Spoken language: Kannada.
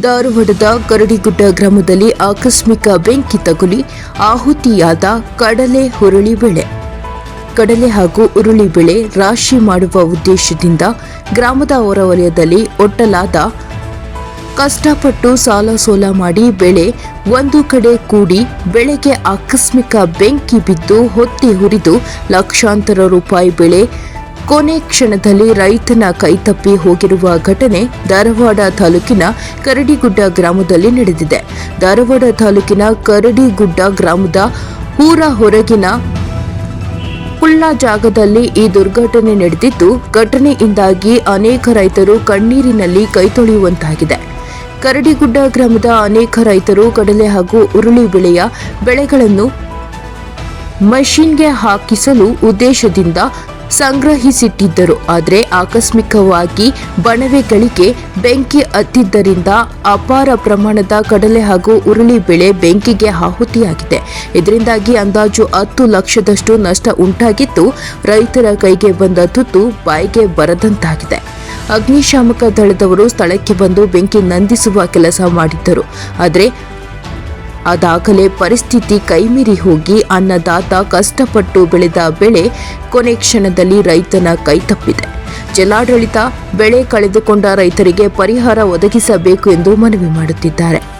ಧಾರವಾಡದ ಕರಡಿಗುಡ್ಡ ಗ್ರಾಮದಲ್ಲಿ ಆಕಸ್ಮಿಕ ಬೆಂಕಿ ತಗುಲಿ ಆಹುತಿಯಾದ ಕಡಲೆ ಹುರುಳಿ ಬೆಳೆ. ಕಡಲೆ ಹಾಗೂ ಉರುಳಿ ಬೆಳೆ ರಾಶಿ ಮಾಡುವ ಉದ್ದೇಶದಿಂದ ಗ್ರಾಮದ ಹೊರವಲಯದಲ್ಲಿ ಒಟ್ಟಲಾದ ಕಷ್ಟಪಟ್ಟು ಸಾಲ ಸೋಲ ಮಾಡಿ ಬೆಳೆ ಒಂದು ಕಡೆ ಕೂಡಿ ಬೆಳೆಗೆ ಆಕಸ್ಮಿಕ ಬೆಂಕಿ ಬಿದ್ದು ಹೊತ್ತಿ ಹುರಿದು ಲಕ್ಷಾಂತರ ರೂಪಾಯಿ ಬೆಳೆ ಕೊನೆ ಕ್ಷಣದಲ್ಲಿ ರೈತನ ಕೈತಪ್ಪಿ ಹೋಗಿರುವ ಘಟನೆ ಧಾರವಾಡ ತಾಲೂಕಿನ ಕರಡಿಗುಡ್ಡ ಗ್ರಾಮದಲ್ಲಿ ನಡೆದಿದೆ. ಧಾರವಾಡ ತಾಲೂಕಿನ ಕರಡಿಗುಡ್ಡ ಗ್ರಾಮದ ಊರ ಹೊರಗಿನ ಕುಳ್ಳ ಜಾಗದಲ್ಲಿ ಈ ದುರ್ಘಟನೆ ನಡೆದಿದ್ದು, ಘಟನೆಯಿಂದಾಗಿ ಅನೇಕ ರೈತರು ಕಣ್ಣೀರಿನಲ್ಲಿ ಕೈತೊಳೆಯುವಂತಾಗಿದೆ ಕರಡಿಗುಡ್ಡ ಗ್ರಾಮದ ಅನೇಕ ರೈತರು ಕಡಲೆ ಹಾಗೂ ಉರುಳಿ ಬೆಳೆಯ ಬೆಳೆಗಳನ್ನು ಮಷಿನ್ಗೆ ಹಾಕಿಸಲು ಉದ್ದೇಶದಿಂದ ಸಂಗ್ರಹಿಸಿಟ್ಟಿದ್ದರು. ಆದರೆ ಆಕಸ್ಮಿಕವಾಗಿ ಬಣವೆಗಳಿಗೆ ಬೆಂಕಿ ಹತ್ತಿದ್ದರಿಂದ ಅಪಾರ ಪ್ರಮಾಣದ ಕಡಲೆ ಹಾಗೂ ಉರುಳಿ ಬೆಳೆ ಬೆಂಕಿಗೆ ಆಹುತಿಯಾಗಿದೆ. ಇದರಿಂದಾಗಿ ಅಂದಾಜು ಹತ್ತು ಲಕ್ಷದಷ್ಟು ನಷ್ಟ ಉಂಟಾಗಿದ್ದು, ರೈತರ ಕೈಗೆ ಬಂದ ತುತ್ತು ಬಾಯಿಗೆ ಬರದಂತಾಗಿದೆ. ಅಗ್ನಿಶಾಮಕ ದಳದವರು ಸ್ಥಳಕ್ಕೆ ಬಂದು ಬೆಂಕಿ ನಂದಿಸುವ ಕೆಲಸ ಮಾಡಿದ್ದರು. ಆದರೆ ಅದಾಗಲೇ ಪರಿಸ್ಥಿತಿ ಕೈಮೀರಿ ಹೋಗಿ ಅನ್ನದಾತ ಕಷ್ಟಪಟ್ಟು ಬೆಳೆದ ಬೆಳೆ ಕೊನೆ ಕ್ಷಣದಲ್ಲಿ ರೈತನ ಕೈತಪ್ಪಿದೆ ಜಿಲ್ಲಾಡಳಿತ ಬೆಳೆ ಕಳೆದುಕೊಂಡ ರೈತರಿಗೆ ಪರಿಹಾರ ಒದಗಿಸಬೇಕು ಎಂದು ಮನವಿ ಮಾಡುತ್ತಿದ್ದಾರೆ.